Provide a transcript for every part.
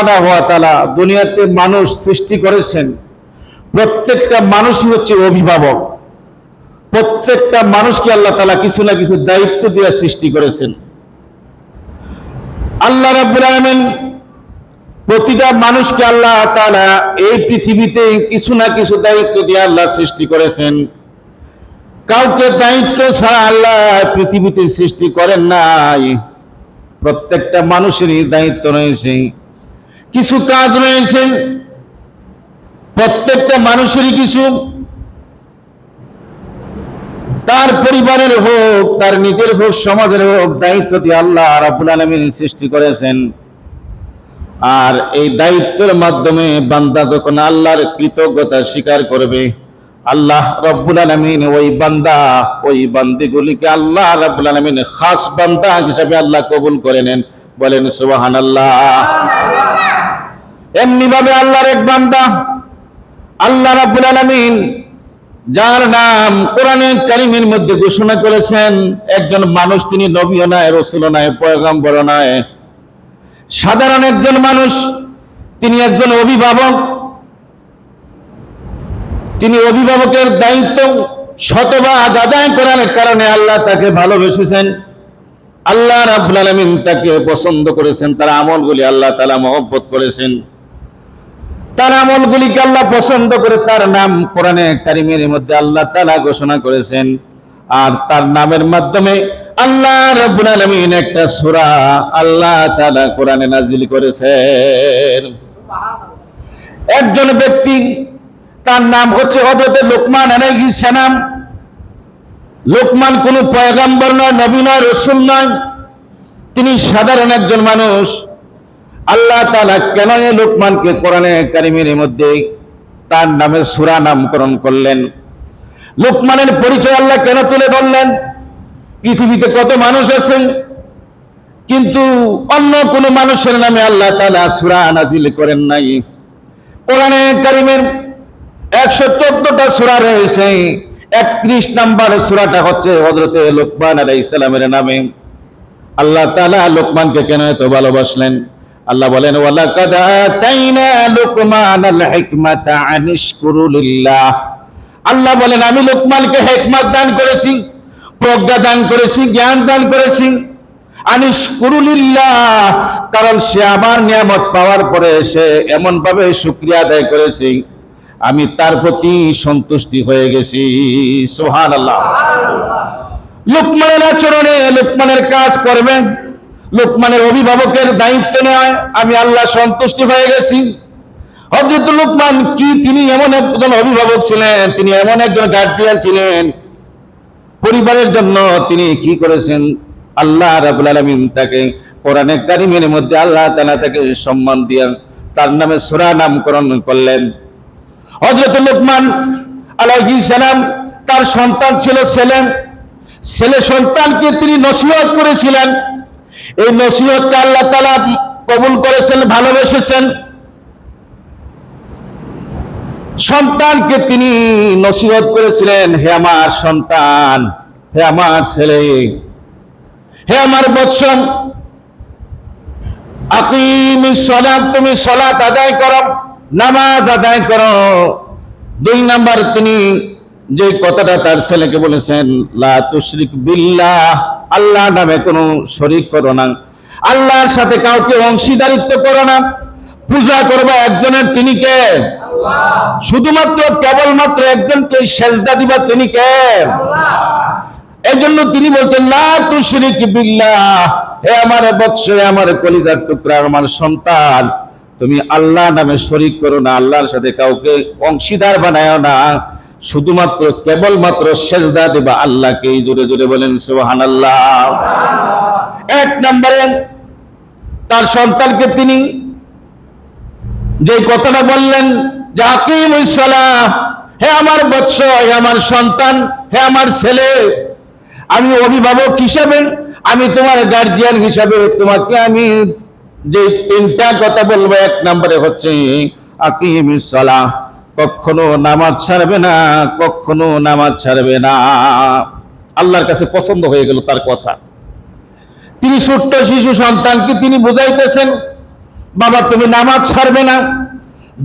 সুবাহানা দুনিয়াতে মানুষ সৃষ্টি করেছেন। প্রত্যেকটা মানুষই হচ্ছে অভিভাবক। প্রত্যেকটা মানুষকে আল্লাহ তালা কিছু না কিছু দায়িত্ব দিয়ে সৃষ্টি করেছেন। আল্লাহ আলামিন প্রতিটা মানুষকে আল্লাহ তাআলা এই পৃথিবীতে কিছু না কিছু দায়িত্ব দিয়ে আল্লাহ সৃষ্টি করেছেন। কাউকে দায়িত্ব ছাড়া আল্লাহ পৃথিবীতে সৃষ্টি করেন নাই। প্রত্যেকটা মানুষেরই দায়িত্ব রয়েছে। কিছু কাজ রয়েছে। প্রত্যেকটা মানুষেরই কিছু। তার পরিবারের হোক, তার নিজের হোক, সমাজের হোক, দায়িত্ব দিয়ে আল্লাহ রাব্বুল আলামিন সৃষ্টি করেছেন। আর এই দায়িত্বের মাধ্যমে বান্দা যখন আল্লাহর কৃতজ্ঞতা স্বীকার করবে, আল্লাহ রব্বুল আলামিন ওই বান্দা, ওই বান্দিগুলিকে আল্লাহ রব্বুল আলামিন খাস বান্দা হিসাবে আল্লাহ কবুল করে নেন। বলেন সুবহানাল্লাহ। এমনি ভাবে আল্লাহর এক বান্দা, আল্লাহ রাব্বুল আলামিন, যার নাম কোরআনে কারিমের মধ্যে ঘোষণা করেছেন, একজন মানুষ তিনি নবীও নয় রসুল নয় পয়গম্বর নয় সাধারণ একজন মানুষ, তিনি একজন অভিভাবক। তিনি অভিভাবকের দায়িত্ব শতভাগ আদায় করার কারণে আল্লাহ তাকে ভালোবেসেছেন। আল্লাহ রাব্বুল আলামিন তাকে পছন্দ করেছেন, তার আমলগুলি আল্লাহ তাআলা মহব্বত করেছেন। তার আমলগুলিকে আল্লাহ পছন্দ করে তার নাম কোরআনে কারিমের মধ্যে আল্লাহ তালা ঘোষণা করেছেন। আর তার নামের মাধ্যমে আল্লাহ রাব্বুল আলামিন একটা সূরা আল্লাহ তালা কোরআনে নাজিল করেছেন। একজন ব্যক্তি, তার নাম হচ্ছে হযরত লোকমান আলাইহিস সালাম। লোকমান কোন পয়গম্বর নয়, নবী নয়, রাসূল নয়। তিনি সাধারণ একজন মানুষ। আল্লাহ তাআলা কেন লোকমানকে কোরআনে কারিমের মধ্যে তার নামে সুরা নামকরণ করলেন? লোকমানের পরিচয় আল্লাহ কেন তুলে ধরলেন? পৃথিবীতে কত মানুষ আছেন? কিন্তু অন্য কোন মানুষের নামে আল্লাহ তালা সূরা নাজিল করেন নাই। কোরআনে কারিমের একশো চোদ্দটা সূরা রয়েছে। একত্রিশ নাম্বার সূরাটা হচ্ছে হযরতে লোকমান আলাইহিস সালামের নামে। আল্লাহ তাআলা লোকমানকে কেন এত ভালোবাসলেন? আল্লাহ বলেন ওয়ালাকাদ আতাইনা লুকমানাল হিকমাতা আনিশকুরু লিল্লাহ আল্লাহ বলেন আমি লোকমানকে হিকমত দান করেছি প্রজ্ঞা দান করেছি জ্ঞান দান করেছি। আনিশকুরু লিল্লাহ কারণ সে আমার নিয়ামত পাওয়ার পরে সে এমন ভাবে শুকরিয়া আদায় করেছে। আমি তার প্রতি সন্তুষ্টি হয়ে গেছি। সুবহানাল্লাহ। লোকমানের আচরণে লোকমানের কাজ করবেন। লোকমানের অভিভাবকের দায়িত্ব নেয়, আমি আল্লাহ সন্তুষ্টি হয়ে গেছি। হজরত লোকমান কি, তিনি এমন একজন অভিভাবক ছিলেন, তিনি এমন একজন গার্ডিয়ান ছিলেন। পরিবারের জন্য তিনি কি করেছেন? আল্লাহ রাবুল আলমিন তাকে কোরআনে কারিমের মধ্যে আল্লাহ তালা তাকে সম্মান দিয়ে তার নামে সুরা নামকরণ করলেন। হজরত লোকমান আলাইহিস সালাম তার সন্তান ছিল ছেলে ছেলে সন্তানকে তিনি নসিহত করেছিলেন। এই নসিহতকে আল্লাহ তালা কবুল করেছেন, ভালোবেসেছেন। সন্তানকে তিনি নসিহত করেছিলেন, হে আমার সন্তান, হে আমার ছেলে, হে আমার বৎসন, আকিমি সলাত তুমি সলাত আদায় করো, নামাজ আদায় করো। দুই নাম্বার তিনি যে কথাটা তার ছেলেকে বলেছেন লা তুশরিক বিল্লাহ আল্লাহ নামে কোনো শরিক করো না। আল্লাহর সাথে কাউকে অংশীদারিত্ব করো না। পূজা করবা একজনের তিনি কে? শুধুমাত্র কেবলমাত্র একজনকে সেজদা দিবা তিনি কে? এই জন্য তিনি বলছেন লা তুশরিক বিল্লাহ হে আমার বৎস হে আমার কলিজার টুকরা আমার সন্তান তুমি আল্লাহ নামে শরিক করো না আল্লাহর সাথে কাউকে অংশীদার বানায় না। শুধুমাত্র কেবলমাত্র সেজদা দেবা আল্লাহকে জোরে জোরে বলেন, সুবহানাল্লাহ। এক নম্বরে তার সন্তানকে তিনি যে কথাটা বললেন যে আকিম হে আমার বৎস, হে আমার সন্তান, হে আমার ছেলে, আমি অভিভাবক হিসাবে, আমি তোমার গার্জিয়ান হিসাবে তোমাকে আমি যে তিনটা কথা বলব, এক নম্বরে হচ্ছে আকিম কখনো নামাজ ছাড়বে না, কখনো নামাজ ছাড়বে না। আল্লাহর কাছে পছন্দ হয়ে গেল তার কথা। তিনি ছোট্ট শিশু সন্তানকে তিনি বুঝাইতেছেন, বাবা তুমি নামাজ ছাড়বে না।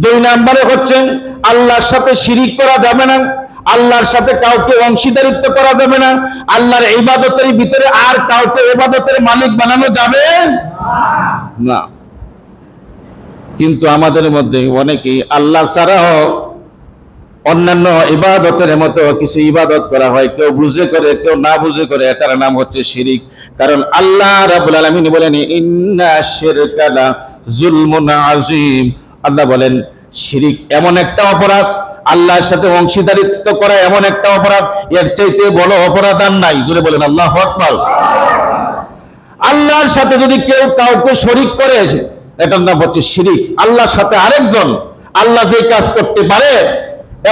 দুই নাম্বারে হচ্ছে, আল্লাহর সাথে শিরিক করা যাবে না, আল্লাহর সাথে কাউকে অংশীদারিত্ব করা যাবে না, আল্লাহর ইবাদতের ভিতরে আর কাউকে ইবাদতের মালিক বানানো যাবে না। কিন্তু আমাদের মধ্যে অনেকেই আল্লাহ ছাড়াও অন্যান্য ইবাদতের মতো কিছু ইবাদত করা হয়। কেউ বুঝে করে, কেউ না বুঝে করে, এটার নাম হচ্ছে শিরিক। কারণ আল্লাহ রাব্বুল আলামিন বলেন, ইন্না শিরকালা জুলমুন আযীম। আল্লাহ বলেন, শিরিক এমন একটা অপরাধ, আল্লাহর সাথে অংশীদারিত্ব করা এমন একটা অপরাধ, এর চাইতে বড় অপরাধ আর নাই। জুড়ে বলেন, আল্লাহ আকবার। আল্লাহর সাথে যদি কেউ কাউকে শরিক করে এটার নাম হচ্ছে শিরিক। আল্লাহর সাথে আরেকজন, আল্লাহ যে কাজ করতে পারে,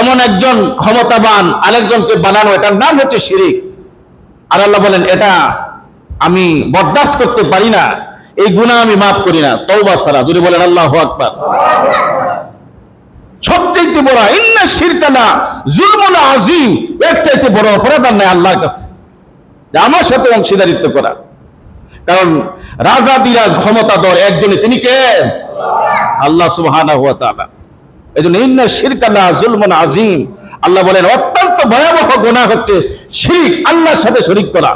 এমন একজন ক্ষমতাবান আরেকজনকে বানানো, এটার নাম হচ্ছে শিরিক। আর আল্লাহ বলেন, এটা আমি বরদাস্ত করতে পারি না, এই গুনাহ আমি মাফ করি না। তওবা সারা দূরে বলেন, আল্লাহ আকবার। সবচেয়ে বড়, ইন্না শিরকানা জুলমুল আজিম এর চাইতে বড় অপরাধ আর নাই আল্লাহর কাছে। আমার সাথে অংশীদারিত্ব করা। কারণ রাজা বিরাজ ক্ষমতাধর একজনে, তিনি কে? আল্লাহ সুবহানাহু ওয়া তাআলা। এজন্য ইন্না শিরকানা জুলমুন আজিম আল্লাহ বলেন, অত্যন্ত ভয়াবহ গুনাহ হচ্ছে শিরক, আল্লাহর সাথে শরীক করা।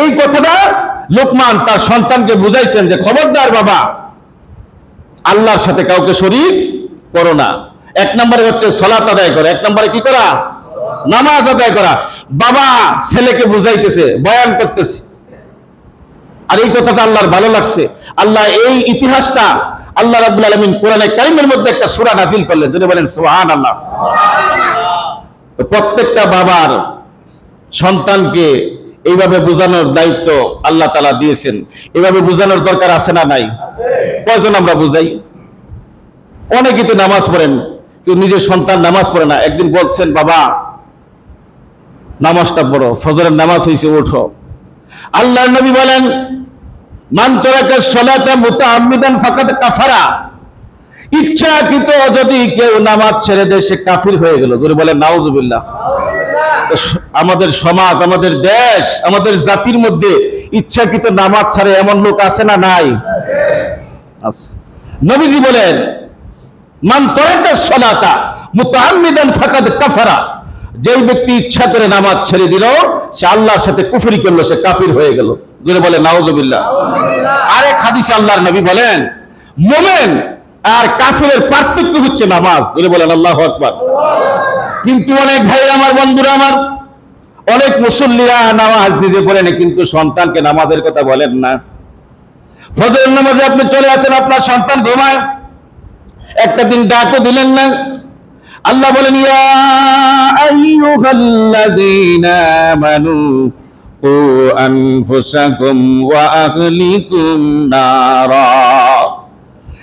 এই কথাটা লোকমান তার সন্তানকে বুঝাইছেন যে, খবরদার বাবা, আল্লাহর সাথে কাউকে শরীক করো না। এক নম্বরে হচ্ছে সলাত আদায় করা। এক নম্বরে কি করা? নামাজ আদায় করা। বাবা ছেলেকে বুঝাইতেছে, বয়ান করতেছে। আর এই কথাটা আল্লাহর ভালো লাগছে। আল্লাহ এই ইতিহাসটা আল্লাহ রাব্বুল আলামিন কোরআনে কারিমের মধ্যে একটা সূরা নাজিল করলেন। যদি বলেন, সুবহানাল্লাহ। তো প্রত্যেকটা বাবার সন্তানকে এইভাবে বোঝানোর দায়িত্ব আল্লাহ তালা দিয়েছেন। এইভাবে বোঝানোর দরকার আছে না নাই? কয়জন আমরা বুঝাই? অনেকে তো নামাজ পড়েন কেউ নিজের সন্তান নামাজ পড়ে না। একদিন বলছেন, বাবা, নামাজটা পড়ো, ফজরের নামাজ হয়েছে ওঠো। আল্লাহ নবী বলেন, মান তোরাকে সলাতে মুতাআম্মিদান ফাকাত কাফারা। ইচ্ছাকৃত যদি কেউ নামাজ ছেড়ে দেয়, সে কাফির হয়ে গেল। জোরে বলেন, নাউজুবিল্লাহ। আমাদের সমাজ, আমাদের দেশ, আমাদের জাতির মধ্যে ইচ্ছাকৃত নামাজ ছাড়ে এমন লোক আছে না নাই? নবীজি বলেন, মান তরাকা সলাতা মুতাআম্মিদান ফাকাদ কাফারা। যেই ব্যক্তি ইচ্ছা করে নামাজ ছেড়ে দিল সে আল্লাহর সাথে কুফরি করল, সে কাফির হয়ে গেল। জোরে বলে, নাউজুবিল্লাহ। আরেক হাদিসে আল্লাহর নবী বলেন, মোমেন আর কাফিরের পার্থক্য হচ্ছে নামাজ। জোরে বলেন, আল্লাহ আকবার। কিন্তু অনেক ভাই আমার, বন্ধুরা আমার, অনেক মুসল্লিরা নামাজ দিতে পারেন কিন্তু সন্তানকে নামাজের কথা বলেন না। ফজর নামাজে আপনি চলে আছেন আপনার সন্তান ঘুমায়। একটা দিন ডাকও দিলেন না। আল্লাহ বলেন, ইয়া আইয়ুহাল্লাযীনা আমানু, কু আনফুসাকুম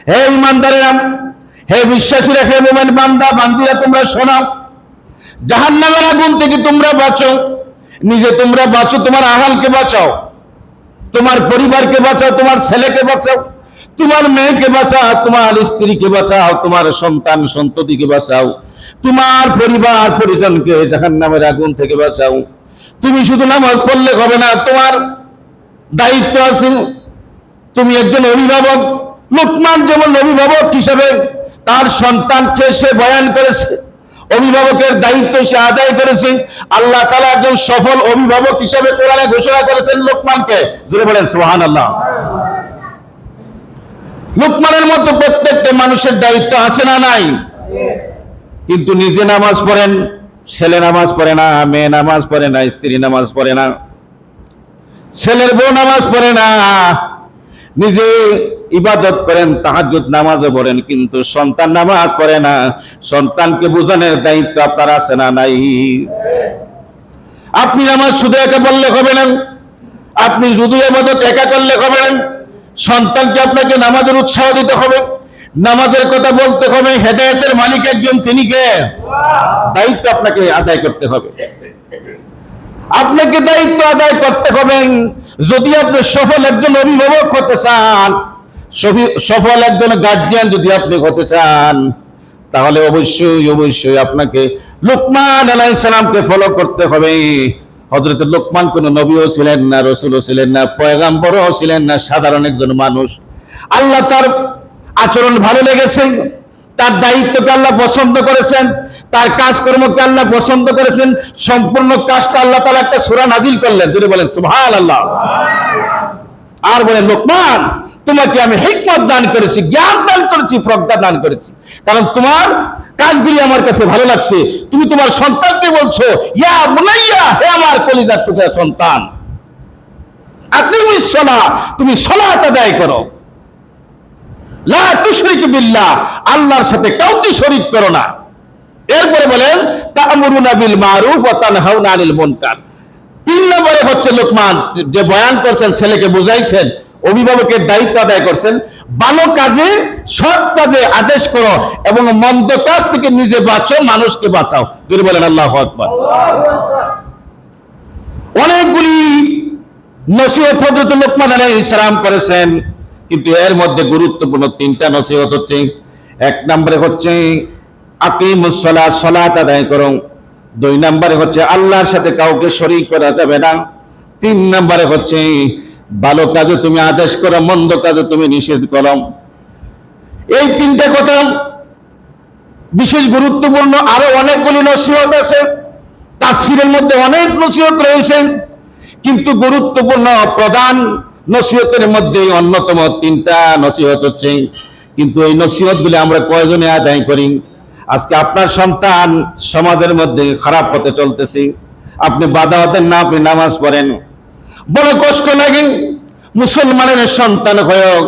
হে ইমানদারেরা হে বিশ্বাসীরা, হে মুমিন বান্দা, বান্দিরা, তোমরা শোনাও জাহান্নামের আগুন থেকে তোমরা বাঁচো, নিজে তোমরা বাঁচো, তোমার আহালকে বাঁচাও, তোমার পরিবারকে বাঁচাও, তোমার ছেলেকে বাঁচাও, তোমার মেয়েকে বাঁচাও, তোমার স্ত্রীকে বাঁচাও, তোমার সন্তান সন্ততিকে বাঁচাও তোমার পরিবার পরিজনকে জাহান্নামের আগুন থেকে বাঁচাও। তুমি শুধু নামাজ পড়লে হবে না, তোমার দায়িত্ব আছে। তুমি একজন অভিভাবক, লোকমান যেমন অভিভাবক হিসেবে তার সন্তানকে সে বয়ান করেছে, অভিভাবকের দায়িত্ব সে আদায় করেছে। আল্লাহ তালা একজন সফল অভিভাবক হিসেবে কোরআনে ঘোষণা করেছেন লোকমানকে। জুড়ে বলেন সোহান আল্লাহ লোকমানের মতো প্রত্যেকটা মানুষের দায়িত্ব আছে না নাই? কিন্তু নিজে নামাজ পড়েন, ছেলে নামাজ পড়ে না, মেয়ে নামাজ পড়ে না, স্ত্রী নামাজ পড়ে না, ছেলের বউ নামাজ পড়ে না। নিজে ইবাদত করেন, তাহাজ্জুদ নামাজও পড়েন, কিন্তু সন্তান নামাজ পড়ে না। সন্তানকে বোঝানোর দায়িত্ব আপনার আছে না নাই? আপনি নামাজ শুধু একা বললে হবে না। আপনি শুধু ইবাদত একা করলে হবে না, সন্তানকে আপনাকে নামাজের উৎসাহ দিতে হবে। নামাজের কথা বলতে হবে, হেদায়েতের মালিক একজন, তিনি কে? দায়িত্ব আপনাকে আদায় করতে হবে। আপনাকে দায়িত্ব আদায় করতে হবে। যদি আপনি সফল একজন অভিভাবক হতে চান সফল একজন গার্জিয়ান যদি আপনি হতে চান, তাহলে অবশ্যই অবশ্যই আপনাকে লোকমান আলাই সালামকে ফলো করতে হবে। হজরত লোকমান কোন নবীও ছিলেন না, রসুলও ছিলেন না, পয়গাম্বরও ছিলেন না, সাধারণ একজন মানুষ। আল্লাহ তার আচরণ ভালো লেগেছে। তার দায়িত্বকে আল্লাহ পছন্দ করেছেন, তার কাজকর্মকে আল্লাহ পছন্দ করেছেন, সম্পূর্ণ কাজটা আল্লাহ তালা একটা সুরা নাজিল করলেন। যদি বলেন সুভাল আল্লাহ আর বলেন, লোকমান, তোমাকে আমি হিকমত দান করেছি, জ্ঞান দান করেছি, প্রজ্ঞা দান করেছি। কারণ তোমার কাজগুলি আমার কাছে ভালো লাগছে। তুমি তোমার সন্তানকে বলছো, ইয়া মুনাইয়া, হে আমার কলিজার টুকরা সন্তান আপনি সলা তুমি সলাত আদায় করো। আল্লাহর সাথে কাউকে শরীক করো না। এরপরে বলেন তিন নম্বরে হচ্ছে লোকমান, যে বয়ান করছেন, ছেলেকে বুঝাইছেন, অভিভাবকের দায়িত্ব আদায় করছেন, ভালো কাজে, সৎ কাজে আদেশ করো এবং মন্দ কাজ থেকে নিজে বাঁচো, মানুষকে বাঁচাও। যদি বলেন, আল্লাহ আকবার। অনেকগুলি নসিহত লোকমান আলাইহিস ইসলাম করেছেন। কিন্তু এর মধ্যে গুরুত্বপূর্ণ তিনটা নসিহত হচ্ছে। এক নম্বরে হচ্ছে আকিমুস সালাত সালাত আদায় করো। দুই নম্বরে হচ্ছে আল্লাহর সাথে কাউকে শরীক করা যাবে না। তিন নম্বরে হচ্ছে ভালো কাজে তুমি আদেশ করো, মন্দ কাজে তুমি নিষেধ করো। এই তিনটা কথা বিশেষ গুরুত্বপূর্ণ। আরও অনেকগুলি নসিহত আছে। তাফসিরের মধ্যে অনেক নসিহত রয়েছে। কিন্তু গুরুত্বপূর্ণ প্রধান নসিহতের মধ্যে অন্যতম তিনটা নসিহত হচ্ছে। কিন্তু এই নসিহতগুলি আমরা কয়জনে আদায় করি? আজকে আপনার সন্তান সমাজের মধ্যে খারাপ পথে চলতেছে। আপনি বাধা হতেন না আপনি নামাজ পড়েন। বড় কষ্ট লাগে মুসলমানের সন্তান হয়ে।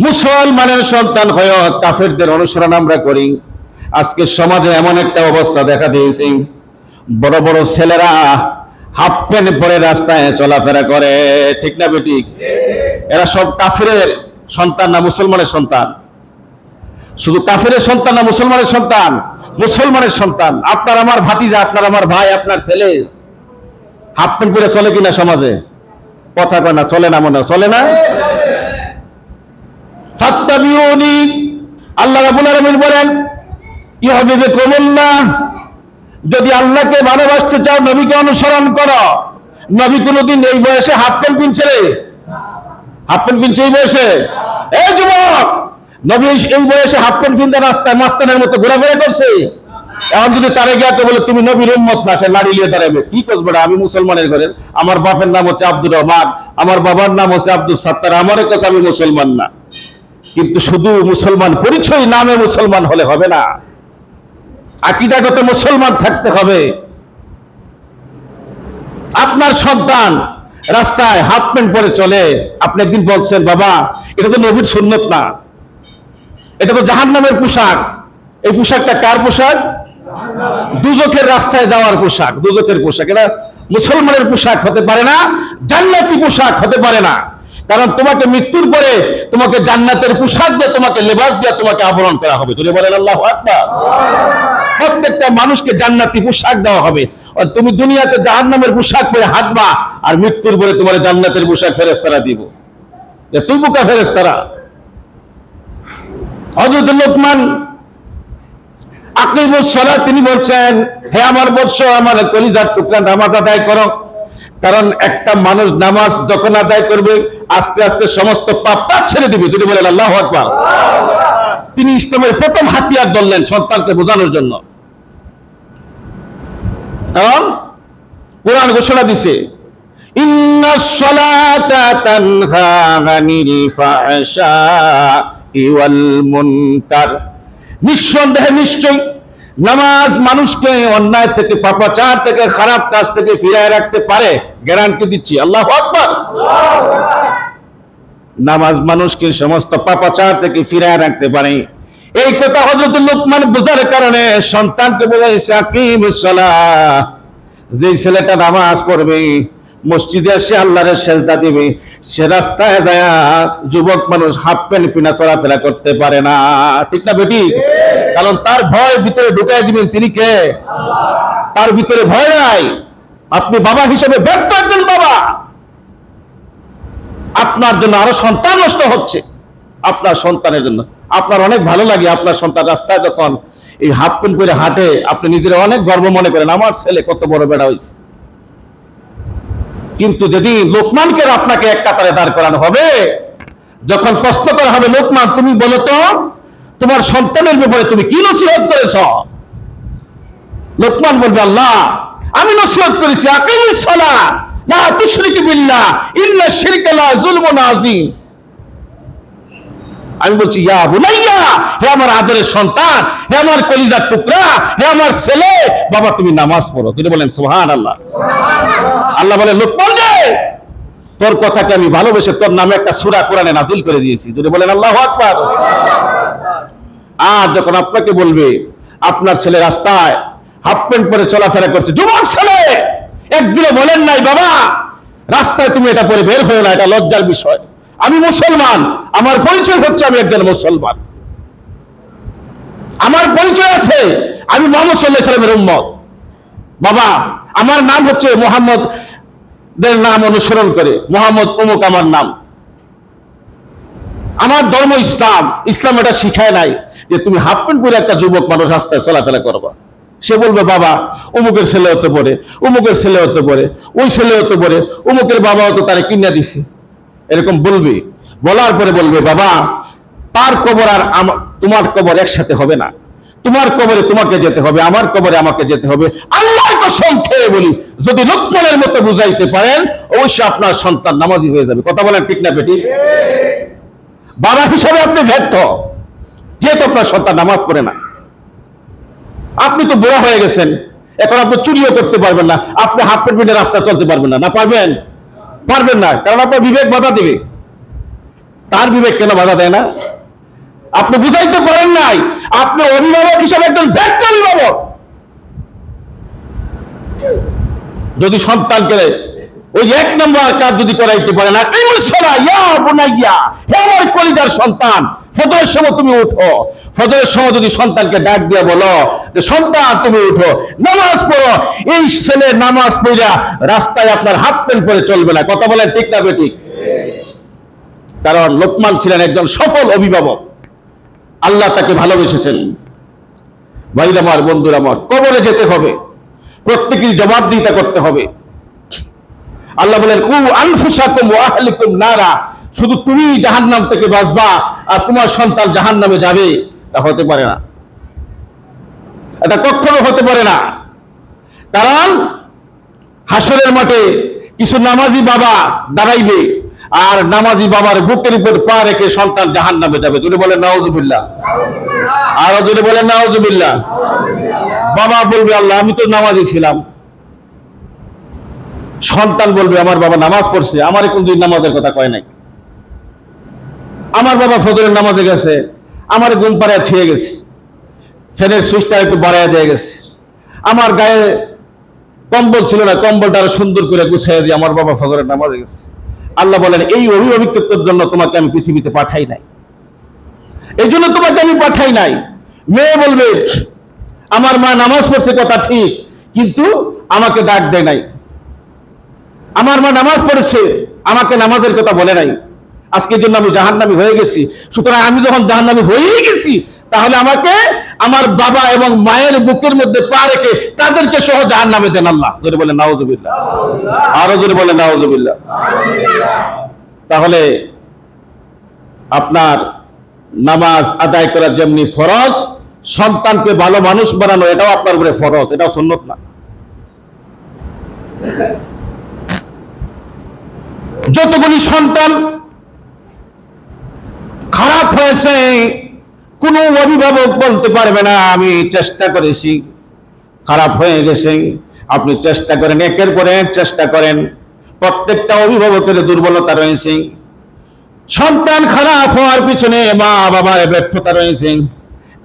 মুসলমানের সন্তান হয়ে কাফেরদের অনুসরণ আমরা করি। আজকে সমাজে এমন একটা অবস্থা দেখা দিয়েছে। বড় বড় ছেলেরা হাফ প্যান্ট পরে রাস্তায় চলাফেরা করে। ঠিক না বেঠিক এরা সব কাফেরের সন্তান না মুসলমানের সন্তান? শুধু কাফেরের সন্তান না মুসলমানের সন্তান? মুসলমানের সন্তান। আপনার আমার ভাতিজা, আপনার আমার ভাই, আপনার ছেলে। হাফ প্যান্ট পরে চলে কিনা সমাজে? কথা কয় না, চলে না মনে চলে না? আল্লাহ বলেন, ইউহিব্বুকুমুল্লাহ। যদি আল্লাহকে ভালোবাসতে চাও, নবীকে অনুসরণ করো। নবী কোনোদিন এই বয়সে হাফ প্যান্ট পিনছে রে? হাফ প্যান্ট পিনছে এই বয়সে? এই যুবক! নবী এই- বয়সে হাফ প্যান্ট পিনতে রাস্তায় মাস্তানের মতো ঘোরাফেরা করছে? এখন যদি তারে গিয়ে বলে, তুমি নবীর উম্মত না সে লাড়ি লিয়ে দাঁড়াবে। কি করবে আমি মুসলমানের ঘরের। আমার বাপের নাম হচ্ছে আব্দুর রহমান। আমার বাবার নাম হচ্ছে আব্দুল সাত্তার। আমার কথা আমি মুসলমান না। কিন্তু শুধু মুসলমান পরিচয় নামে মুসলমান হলে হবে না। আকিদাগত মুসলমান থাকতে হবে। আপনার সন্তান রাস্তায় হাফ প্যান্ট পরে চলে, আপনি একদিন বলছেন, বাবা, এটা তো নবীর সুন্নত না। এটা তো জাহান্নামের পোশাক। এই পোশাকটা কার পোশাক? দুজকের রাস্তায় যাওয়ার পোশাক, দুজকের পোশাক। এটা মুসলমানের পোশাক হতে পারে না, জান্নাতি পোশাক হতে পারে না। কারণ তোমাকে মৃত্যুর পরে তোমাকে জান্নাতের পোশাক দিয়ে, তোমাকে লেবাস দিয়ে তোমাকে আবরণ করা হবে। তুমি বলেন আল্লাহ আকবার। প্রত্যেকটা মানুষকে জান্নাতি পোশাক দেওয়া হবে। তুমি দুনিয়াতে জাহান্নামের পোশাক পরে হাঁটবা, আর মৃত্যুর পরে তোমার জান্নাতের পোশাক ফেরেস্তারা দিব। তুই বুকা ফেরেস্তারা হজরত লোকমান আকিমুস সালাত, তিনি বলছেন, হে আমার বৎস, আমার কলিজার টুকরা নামাজ আদায় করো। কারণ একটা মানুষ নামাজ যখন আদায় করবে, আস্তে আস্তে সমস্ত পাপ তার ছেড়ে দিবে। তিনি বলেন, আল্লাহ আকবার। তিনি ইসলামের প্রথম হাতিয়ার ধরলেন সন্তানকে বোঝানোর জন্য। কারণ কোরআন ঘোষণা দিছে নিঃসন্দেহে নিশ্চয় নামাজ মানুষকে অন্যায় থেকে পাপাচার থেকে খারাপ কাজ থেকে ফিরায় রাখতে পারে গ্যারান্টি দিচ্ছি। আল্লাহ আকবার। নামাজ মানুষকে সমস্ত পাপাচার থেকে ফিরায় রাখতে পারে। এই কথা হজরত লোকমান বোঝার কারণে সন্তানকে বোঝাইছে যে ছেলেটা নামাজ পড়বে, মসজিদে এসে আল্লাহরে সেজদা দিবে, সে রাস্তায় যায়, যুবক মানুষ হাফ প্যান্ট পিনা চলাফেরা করতে পারে না। ঠিক না বেটি? কারণ তার ভয় ভিতরে ঢুকাই দিবেন তিনি কে? তার ভিতরে ভয় নাই। আপনি বাবা হিসেবে ব্যর্থ একজন বাবা। আপনার জন্য আরও সন্তান নষ্ট হচ্ছে। আপনার সন্তানের জন্য। আপনার অনেক ভালো লাগে আপনার সন্তান রাস্তায় যখন এই হাফ প্যান্ট করে হাঁটে, আপনি নিজের অনেক গর্ব মনে করেন, আমার ছেলে কত বড় বেড়া হয়েছে কিন্তু যদি লোকমানকে আপনাকে এক কাতারে দাঁড় করানো হবে, যখন প্রশ্ন করা হবে, লোকমান, তুমি বলো তো, তোমার সন্তানের ব্যাপারে তুমি কি নসিহত করেছ? লোকমান বলবে, আল্লাহ, আমি নসিহত করেছি, আকিমিস সালাহ, লা তুশরিক বিল্লাহ, ইন্না শিরকা লা যুলমুন আযীম। আমি বলছি, ইয়া হে আমার আদরের সন্তান, হে আমার কলিজার টুকরা, হে আমার ছেলে, বাবা তুমি নামাজ পড়ো। তিনি বলেন সুবহান আল্লাহ আল্লাহ বলে লোকমান রে তোর কথাকে আমি ভালোবেসে তোর নামে একটা সুরা কোরআনে নাজিল করে দিয়েছি। যদি বলেন, আল্লাহ আকবার। আর যখন আপনাকে বলবে, আপনার ছেলে রাস্তায় হাফ প্যান্ট পরে চলাফেরা করছে, যুবক ছেলে, একদিনও বলেন নাই, বাবা, রাস্তায় তুমি এটা পরে বের হয়ে না, এটা লজ্জার বিষয়। আমি মুসলমান, আমার পরিচয় হচ্ছে আমি একজন মুসলমান। আমার পরিচয় আছে, আমি মোহাম্মদ সাল্লাহ উম্মত। বাবা, আমার নাম হচ্ছে মোহাম্মদ নাম অনুসরণ করে, মোহাম্মদ অমুক আমার নাম। আমার ধর্ম ইসলাম ইসলাম এটা শিখায় নাই যে তুমি হাফ প্যান্ট পরে একটা যুবক মানুষ রাস্তায় চলাফেরা করবা। সে বলবে, বাবা অমুকের ছেলে হতে পারে অমুকের ছেলে হতে পারে ওই ছেলে হতে পারে অমুকের বাবা হতো তারে কিনা দিছে। এরকম বলবে। বলার পরে বলবে, বাবা, তার কবর আর তোমার কবর একসাথে হবে না। তোমার কবরে তোমাকে যেতে হবে, আমার কবরে আমাকে যেতে হবে। আল্লাহ কসম খেয়ে বলি, যদি লোকমানের মতো বুঝাইতে পারেন, অবশ্যই আপনার সন্তান নামাজি হয়ে যাবে। কথা বলেন ঠিক না বেটি? বাবা হিসাবে আপনি ব্যর্থ। যেহেতু আপনার সন্তান নামাজ পড়ে না। আপনি তো বুড়া হয়ে গেছেন। এখন আপনি চুরিও করতে পারবেন না। আপনি হাফ প্যান্ট রাস্তা চলতে পারবেন না। না পারবেন? পারবেন না, কারণ আপনার বিবেক বাধা দেবে। তার বিবেক কেন বাধা দেয় না? আপনি বুঝাইতে পারেন নাই, আপনি অভিভাবক হিসাবে একজন ব্যর্থ অভিভাবক। যদি সন্তানকে ওই এক নম্বর কাজ যদি করাইতে পারে না সন্তান ফজরের সময় তুমি উঠো। ফজরের সময় যদি সন্তানকে ডাক দিয়ে বলো যে, সন্তান, তুমি উঠো, নামাজ পড়ো। এই ছেলে নামাজ পড়া রাস্তায় আপনার হাত প্যান্ট পরে চলবে না। কথা বলেন ঠিক না বেঠিক? কারণ লোকমান ছিলেন একজন সফল অভিভাবক। আল্লাহ তাকে ভালোবেসেছেন। ভাইরা আমার, বন্ধুরা আমার, কবরে যেতে হবে। প্রত্যেকের জবাবদিহিতা করতে হবে। আল্লাহ বলেন, কু আনফুসাকুম ওয়া আহলিকুম নারা। শুধু তুমি জাহান্নাম থেকে বাঁচবা আর তোমার সন্তান জাহান্নামে যাবে, তা হতে পারে না। এটা কখনো হতে পারে না। কারণ হাসরের মাঠে কিছু নামাজি বাবা দাঁড়াইবে আর নামাজি বাবার বুকের উপর পা রেখে সন্তান জাহান নামে যাবে। তুমি বলেন নাওজুবিল্লাহ আর যদি বলেন নাওজুবিল্লাহ বাবা বলবে, আল্লাহ, আমি তো নামাজি ছিলাম। সন্তান বলবে, আমার বাবা নামাজ পড়ছে। আমার কোনদিন নামাজের কথা কয় নাই। আমার বাবা ফজরের নামাজে গেছে, আমার ঘুম পাড়ায় থুয়ে গেছে, ফ্যানের সুইচটা একটু বাড়াইয়া দিয়ে গেছে। আমার গায়ে কম্বল ছিল না, কম্বলটা আরও সুন্দর করে গুছিয়ে দিয়ে আমার বাবা ফজরের নামাজে গেছে। আল্লাহ বলেন, এই অভিভাবিকত্বের জন্য তোমাকে আমি পৃথিবীতে পাঠাই নাই। এই জন্য তোমাকে আমি পাঠাই নাই। মেয়ে বলবে, আমার মা নামাজ পড়ছে কথা ঠিক, কিন্তু আমাকে ডাক দেয় নাই। আমার মা নামাজ পড়েছে, আমাকে নামাজের কথা বলে নাই। আজকের জন্য আমি জাহান্নামি হয়ে গেছি। সুতরাং আমি যখন জাহান্নামি হয়েই গেছি, তাহলে আমাকে আমার বাবা এবং মায়ের বুকের মধ্যে পা রেখে তাদেরকে সহ জাহান নামে দেন আল্লাহ। যদি বলে নাওজুবিল্লাহ আরও যদি বলে নাওজুবিল্লাহ তাহলে আপনার নামাজ আদায় করার যেমনি ফরজ, সন্তানকে ভালো মানুষ বানানো, এটাও আপনার উপরে ফরজ, এটাও সুন্নত না। যতগুলি সন্তান হয়েছে কোনো অভিভাবক বলতে পারবে না, আমি চেষ্টা করেছি, খারাপ হয়ে গেছে, আপনি চেষ্টা করেন, একের পরে চেষ্টা করেন, প্রত্যেকটা অভিভাবকের দুর্বলতা রয়েছে, সন্তান খারাপ হওয়ার পিছনে মা বাবার ব্যর্থতা রয়েছে।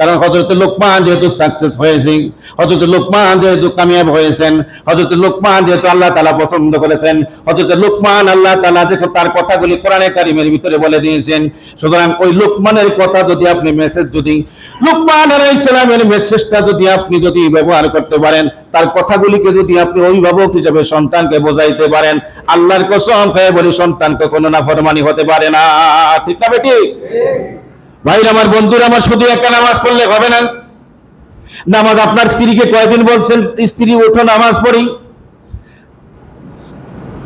কারণ হজরত লোকমান যেহেতু সাকসেস হয়েছে হজরত লোকমান যেহেতু কামিয়াব হয়েছেন হজরত লোকমান যেহেতু আল্লাহ তালা পছন্দ করেছেন হজরত লোকমান আল্লাহ তালা দেখো তার কথাগুলি কোরআনে কারিমের ভিতরে বলে দিয়েছেন, সুতরাং ওই লোকমানের কথা যদি আপনি মেসেজ যদি, লোকমান আলাই ইসলামের মেসেজটা যদি আপনি যদি ব্যবহার করতে পারেন, তার কথাগুলিকে যদি আপনি অভিভাবক হিসেবে সন্তানকে বোঝাইতে পারেন, আল্লাহর কসম খেয়ে বলি সন্তান কখনো না ফরমানি হতে পারে না। ঠিক না বেটি? ভাই আমার বন্ধুরা, আমার শুধু একটা নামাজ পড়লে হবে না। নামাজ আপনার স্ত্রীকে কয়দিন বলছেন, স্ত্রী ওঠো নামাজ পড়ি।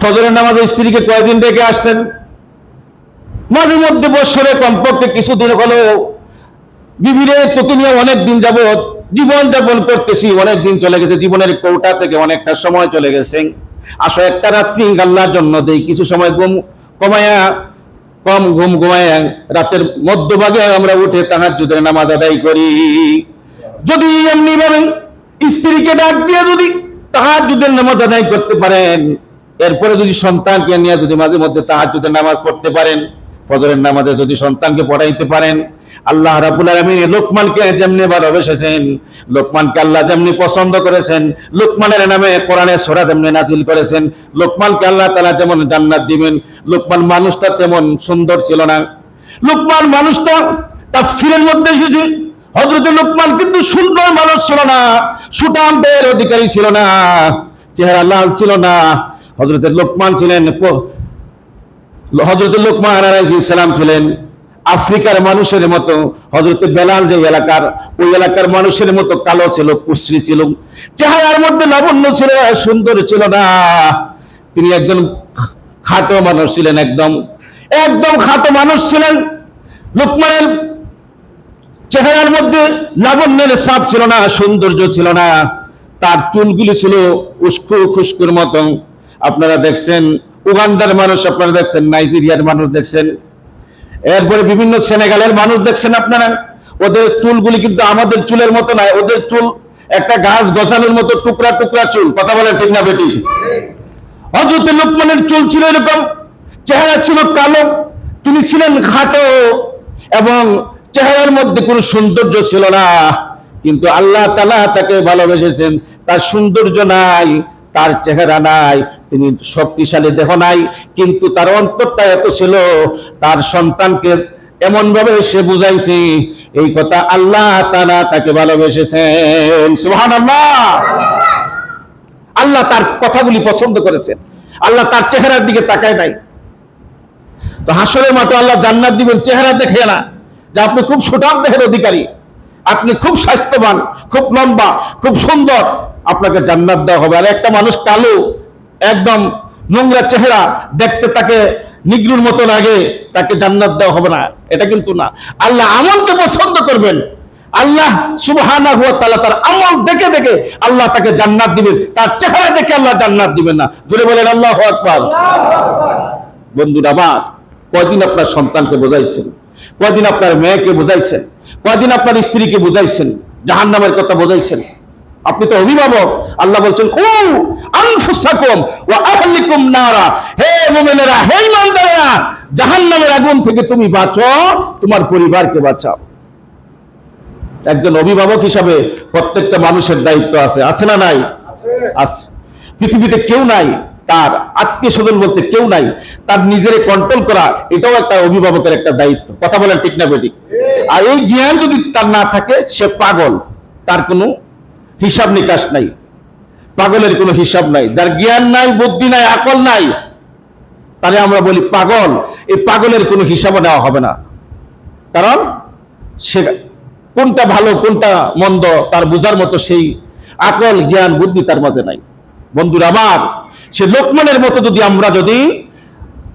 ফজরের নামাজ স্ত্রীকে কয়দিন ডেকে আসছেন? মাঝে মধ্যে বছরে কমপক্ষে কিছুদিন হলেও বিবিরে তোকে নিয়ে অনেক দিন যাবৎ জীবন যাপন করতেছি, অনেক দিন চলে গেছে, জীবনের কৌটা থেকে অনেকটা সময় চলে গেছে। আসো, একটা রাত্রি আল্লাহর জন্য দেই, কিছু সময় কমায়া কম ঘুম ঘুমায়, রাতের মধ্যভাগে আমরা উঠে তাহার যুদ্ধের নামাজ আদায় করি। যদি এমনি ভাবে স্ত্রীকে ডাক দিয়ে যদি তাহার যুদ্ধের নামাজ আদায় করতে পারেন, এরপরে যদি সন্তানকে নিয়ে যদি মাঝে মধ্যে তাহার যুদ্ধের নামাজ পড়তে পারেন, ফজরের নামাজে যদি সন্তানকে পড়াইতে পারেন আল্লাহ রাবুল আলমিন লোকমানকে যেমনি ভালোবেসেছেন লোকমানকে আল্লাহ যেমনি পছন্দ করেছেন, লোকমানের নামে কোরআনের সোরা যেমনি নাজিল করেছেন, লোকমানকে আল্লাহ তালা যেমন জান্নাত দিবেন, লোকমান মানুষটা তেমন সুন্দর ছিল না। লোকমান মানুষটা তাফসিরের মধ্যে এসেছে হজরত লোকমান কিন্তু সুন্দর মানুষ ছিল না সুটামদের অধিকারী ছিল না, চেহারা লাল ছিল না। হজরতের লোকমান ছিলেন হজরত লোকমান আলাইহিস সালাম ছিলেন। আফ্রিকার মানুষের মতো হজরত বেলাল যে এলাকার, ওই এলাকার মানুষের মতো কালো ছিল, কুশ্রী ছিল, চেহারার মধ্যে লাবণ্য ছিল, সুন্দর ছিল না। তিনি একজন খাটো মানুষ ছিলেন একদম একদম খাটো মানুষ ছিলেন। লোকমানের চেহারার মধ্যে লাবণ্যের সাপ ছিল না, সৌন্দর্য ছিল না। তার চুলগুলি ছিল উস্কু খুস্কুর মতো আপনারা দেখছেন, উগান্ডার মানুষ আপনারা দেখছেন, নাইজেরিয়ার মানুষ দেখছেন। এরপরে বিভিন্ন সেনেগালের মানুষ দেখছেন আপনারা। ওদের চুলগুলি কিন্তু আমাদের চুলের মতো নয়, ওদের চুল একটা গাছ গছানোর মতো টুকরা টুকরা চুল। কথা বলে ঠিক না বেটি? হজরত লোকমানের চুল ছিল এরকম, চেহারা ছিল কালো, তিনি ছিলেন খাটো এবং চেহারার মধ্যে কোনো সৌন্দর্য ছিল না। কিন্তু আল্লাহ তালা তাকে ভালোবেসেছেন, তার সৌন্দর্য নাই, তার চেহারা নাই তিনি শক্তিশালী দেহ নাই, কিন্তু তার অন্তরটা এত ছিল, তার সন্তানকে এমন ভাবে সে বুঝাইছে, এই কথা আল্লাহ তালা তাকে ভালোবেসেছেন। সুহান আল্লাহ তার কথাগুলি পছন্দ করেছেন। আল্লাহ তার চেহারার দিকে তাকায় নাই। তো হাসরের মাঠে আল্লাহ জান্নাত দিবেন, চেহারা দেখে না, যে আপনি খুব সুঠাম দেহের অধিকারী, আপনি খুব স্বাস্থ্যবান, খুব লম্বা, খুব সুন্দর, আপনাকে জান্নাত দেওয়া হবে। আর একটা মানুষ কালো একদম নোংরা চেহারা দেখতে তাকে নিগ্রুর মতো লাগে তাকে জান্নাত দেওয়া হবে না। এটা কিন্তু না। আল্লাহ আমলকে পছন্দ করবেন। আল্লাহ সুবহানাহু ওয়া তাআলা তার আমল দেখে দেখে আল্লাহ তাকে জান্নাত দিবেন। তার চেহারা দেখে আল্লাহ জান্নাত দিবেন না। জোরে বলেন, আল্লাহু আকবার। বন্ধুরা আমার, কয়দিন আপনার সন্তানকে বোঝাইছেন? কয়দিন আপনার মেয়েকে বোঝাইছেন? কয়দিন আপনার স্ত্রীকে বোঝাইছেন? জাহান্নামের কথা বোঝাইছেন? আপনি তো অভিভাবক। আল্লাহ বলছেন আছে। পৃথিবীতে কেউ নাই, তার আত্মীয় স্বজন বলতে কেউ নাই, তার নিজের কন্ট্রোল করা, এটাও একটা অভিভাবকের একটা দায়িত্ব। কথা বলেন ঠিক না আর এই জ্ঞান যদি তার না থাকে, সে পাগল। তার কোনো হিসাব নিকাশ নাই। পাগলের কোনো হিসাব নাই। যার জ্ঞান নাই, বুদ্ধি নাই, আকল নাই তাহলে আমরা বলি পাগল। এই পাগলের কোনো হিসাবও নেওয়া হবে না। কারণ সে কোনটা ভালো, কোনটা মন্দ, তার বোঝার মতো সেই আকল, জ্ঞান, বুদ্ধি তার মাঝে নাই। বন্ধুরা আমার, সে লোকমানের মতো যদি আমরা যদি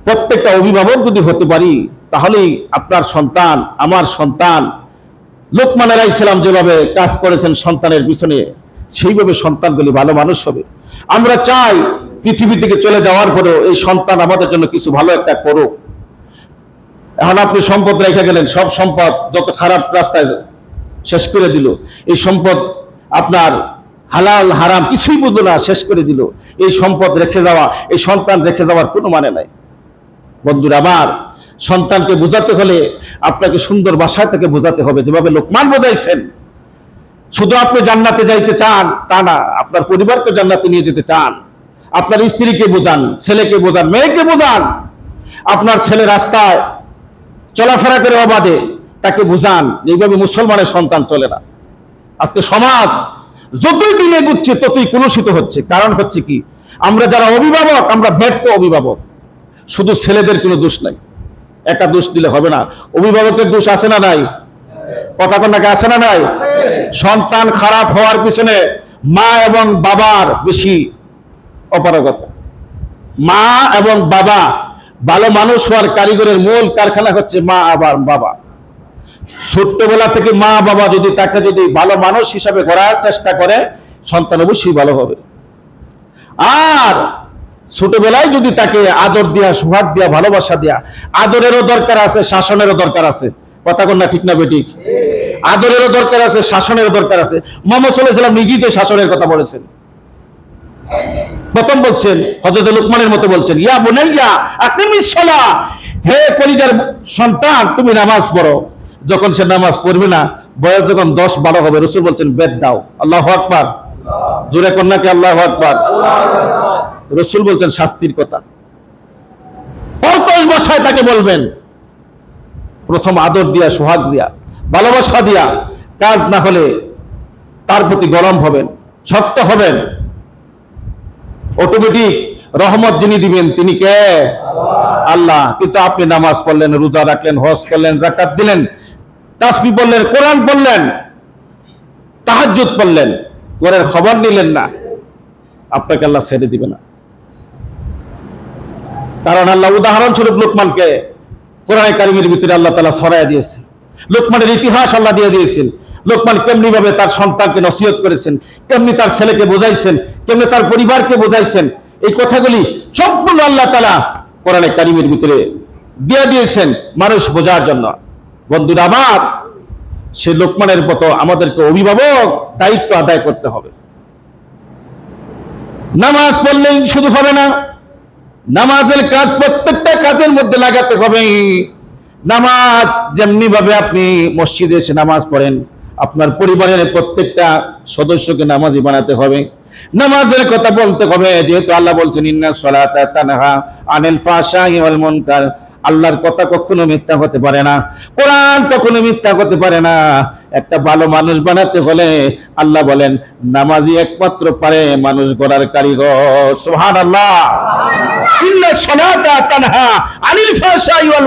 প্রত্যেকটা অভিভাবক যদি হতে পারি, তাহলেই আপনার সন্তান, আমার সন্তান লোকমান আলাহ ইসলাম যেভাবে কাজ করেছেন সন্তানের পিছনে, সেইভাবে সন্তানগুলি ভালো মানুষ হবে। আমরা চাই পৃথিবী থেকে চলে যাওয়ার পরেও এই সন্তান আমাদের জন্য কিছু ভালো একটা করুক। এখন আপনি সম্পদ রেখে গেলেন, সব সম্পদ যত খারাপ রাস্তায় শেষ করে দিল, এই সম্পদ আপনার হালাল, হারাম কিছুই বুঝলো না, শেষ করে দিল। এই সম্পদ রেখে যাওয়া, এই সন্তান রেখে যাওয়ার কোনো মানে নাই। বন্ধুরা, আমার সন্তানকে বোঝাতে হলে আপনাকে সুন্দর ভাষায় তাকে বোঝাতে হবে। যেভাবে লোকমান বোঝাইছেন, শুধু আপনি জান্নাতে যাইতে চান তা না, আপনার পরিবারকে জান্নাতে নিয়ে যেতে চান। আপনার স্ত্রীকে বোঝান, ছেলেকে বোঝান, মেয়েকে বোঝান। আপনার ছেলে রাস্তায় চলাফেরা করে অবাধে তাকে বোঝান, এইভাবে মুসলমানের সন্তান চলে না। আজকে সমাজ যতই দিনে এগুচ্ছে ততই কলুষিত হচ্ছে। কারণ হচ্ছে কি, আমরা যারা অভিভাবক, আমরা ব্যর্থ অভিভাবক। শুধু ছেলেদের কোনো দোষ নাই। একা দোষ দিলে হবে না। অভিভাবকের দোষ আছে না নাই? কথা কন্যাকে আছে না নাই? সন্তান খারাপ হওয়ার পিছনে মা এবং বাবার বেশি অপারগতা। মা এবং বাবা ভালো মানুষ হওয়ার কারিগরের মূল কারখানা হচ্ছে মা আবার বাবা। ছোট্টবেলা থেকে মা বাবা যদি তাকে যদি ভালো মানুষ হিসাবে গড়ার চেষ্টা করে, সন্তান অবশ্যই ভালো হবে। আর ছোটবেলায় যদি তাকে আদর দেয়া, সুহাগ দেয়া, ভালোবাসা দেয়া, আদরেরও দরকার আছে, শাসনেরও দরকার আছে। কথা কন না ঠিক না বেঠিক? আদরেরও দরকার আছে, শাসনেরও দরকার আছে। মোহাম্মদ সাল্লাহ নিজেই তো শাসনের কথা বলেছেন। প্রথম বলছেন হজরত লুকমানের মতো বলছেন, ইয়া বুনাইয়া আকিমিস সালাহ, হে কলিজার সন্তান, তুমি নামাজ পড়ো। যখন সে নামাজ পড়বে না, বয়স যখন দশ বারো হবে, রসুল বলছেন, বেদ দাও। আল্লাহ আকবার। জোরে কন্যাকে আল্লাহ আকবার? রসুল বলছেন, শাস্তির কথা। কর্কশ তাকে বলবেন, প্রথম আদর দিয়া, সোহাগ দিয়া, ভালোবাসা দিয়া, কাজ না হলে তার প্রতি গরম হবেন, শক্ত হবেন। অটোমেটিক রহমত যিনি দিবেন, তিনি কে? আল্লাহ। কিন্তু আপনি নামাজ পড়লেন, রোজা রাখলেন, হজ করলেন জাকাত দিলেন তাসবি পড়লেন, কোরআন পড়লেন, তাহাজ্জুদ পড়লেন কোরআন খবর নিলেন না। আপনাকে আল্লাহ ছেড়ে দিবে না। কারণ আল্লাহ উদাহরণস্বরূপ লোকমানকে কোরআনে কারিমের ভিতরে আল্লাহ তালা ছড়াই দিয়েছে লোকমানের ইতিহাস আল্লাহ দিয়ে দিয়েছেন। লোকমান কেমনি ভাবে তার সন্তানকে নসিহত করেছেন, কেমনি তার ছেলেকে বোঝাইছেন, কেমনি তার পরিবারকে বোঝাইছেন, এই কথাগুলি সম্পূর্ণ আল্লাহ তালা কোরআনে কারিমের ভিতরে দিয়ে দিয়েছেন মানুষ বোঝার জন্য। বন্ধুরা আমার, সে লোকমানের মতো আমাদেরকে অভিভাবক দায়িত্ব আদায় করতে হবে। নামাজ পড়লেই শুধু হবে না নামাজের কাজ প্রত্যেকটা কাজের মধ্যে লাগাতে হবে। নামাজ যেমনি ভাবে আপনি মসজিদে এসে নামাজ পড়েন, আপনার পরিবারের প্রত্যেকটা সদস্যকে নামাজি বানাতে হবে। নামাজের কথা বলতে হবে, যেহেতু আল্লাহ বলছেন, ইন্না সলাতা তানহা আনিল ফাহশাই ওয়াল মুনকার। আল্লাহর কথা কখনো মিথ্যা হতে পারে না। কোরআন কখনো মিথ্যা হতে পারে না। একটা ভালো মানুষ বানাতে হলে আল্লাহ বলেন, নামাজি একমাত্র পারে মানুষ গড়ার কারিগর। ফাহশাই ওয়াল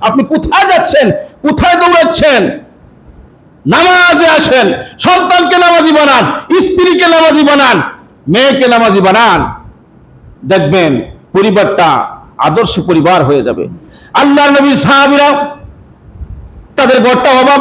আপনি কোথায় যাচ্ছেন? কোথায় দৌড়াচ্ছেন? নামাজে আসেন। সন্তানকে নামাজি বানান, স্ত্রীকে নামাজি বানান, মেয়েকে নামাজি বানান। দেখবেন পরিবারটা আদর্শ পরিবার হয়ে যাবে। আল্লাহ নবী সাহাবিরা তাদের ঘরটা অভাব